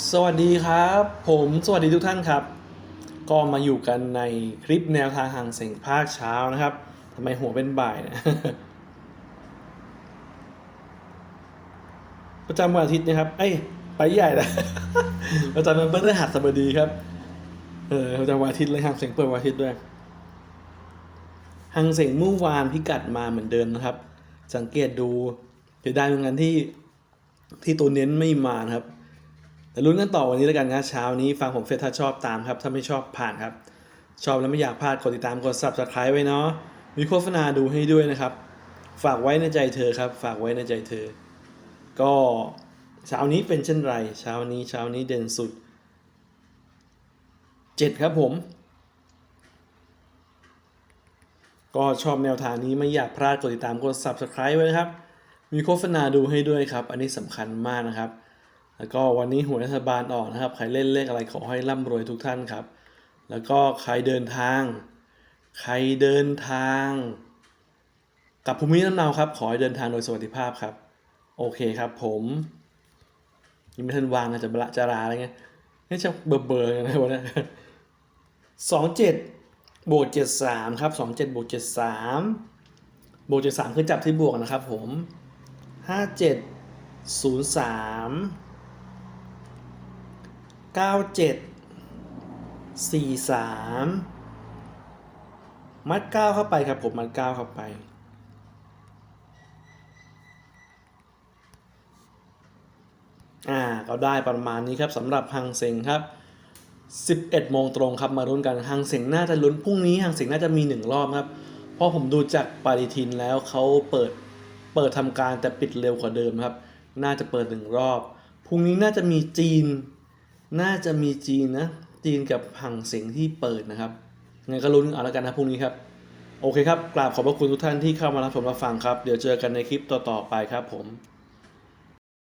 สวัสดีครับ ผมสวัสดีทุกท่านครับ ก็มาอยู่กันในคลิปแนวทางห่างเสียงภาคเช้านะครับทำไมหัวเป็นบ่ายนะประจำวันอาทิตย์นะครับ เอ้ยไปใหญ่นะประจำวันพฤหัสบดีครับ เออประจำวันอาทิตย์เลยห่างเสียงเปิดวันอาทิตย์ด้วยห่างเสียงเมื่อวานพิกัดมาเหมือนเดิมนะครับ สังเกตดูเสียดายเหมือนกันที่ที่ตัวเน้นไม่มานะครับ แต่ลุ้นกันต่อวันนี้แล้วกันนะเช้านี้ฟังผมเสถ้าชอบตามครับ ถ้าไม่ชอบผ่านครับ ชอบแล้วไม่อยากพลาดกดติดตามกด subscribe ไว้เนาะมีโฆษณาดูให้ด้วยนะครับ ฝากไว้ในใจเธอครับ ฝากไว้ในใจเธอ ก็เช้านี้เป็นเช่นไรเช้านี้เช้านี้เด่นสุดเจ็ดครับผม ก็ชอบแนวทางนี้ไม่อยากพลาดกดติดตามกด subscribe ไว้นะครับ มีโฆษณาดูให้ด้วยครับ อันนี้สำคัญมากนะครับ แล้วก็วันนี้หวยรัฐบาลออกนะครับ ใครเล่นเลขอะไรขอให้ร่ำรวยทุกท่านครับ แล้วก็ใครเดินทาง ใครเดินทางกับภูมิลำเนาครับ ขอให้เดินทางโดยสวัสดิภาพครับ โอเคครับผมยังไม่ทันวางนะจะบละจะลาอะไรเงี้ยนี่จะเบอร์เบอร์กันนะวันนี้สองเจ็ดบวกเจ็ดสามครับสองเจ็ดบวกเจ็ดสามบวกเจ็ดสามคือจับที่บวกนะครับผมห้าเจ็ดศูนย์สาม เก้าเจ็ดสี่สามมัดเก้าเข้าไปครับผมมัดเก้าเข้าไป อ่าก็ได้ประมาณนี้ครับสำหรับฮังเซ็งครับ 11 โมงตรงครับมาลุ้นกันฮังเซ็งน่าจะลุ้นพรุ่งนี้ฮังเซ็งน่าจะมีหนึ่งรอบครับ เพราะผมดูจากปฏิทินแล้วเขาเปิดเปิดทำการแต่ปิดเร็วกว่าเดิมครับ น่าจะเปิดหนึ่งรอบ พรุ่งนี้น่าจะมีจีน น่าจะมีจีนนะจีนกับฮังเสียงที่เปิดนะครับงั้นก็ลุ้นเอาละกันนะพรุ่งนี้ครับ โอเคครับ กราบขอบพระคุณทุกท่านที่เข้ามารับชมรับฟังครับ เดี๋ยวเจอกันในคลิปต่อๆไปครับผม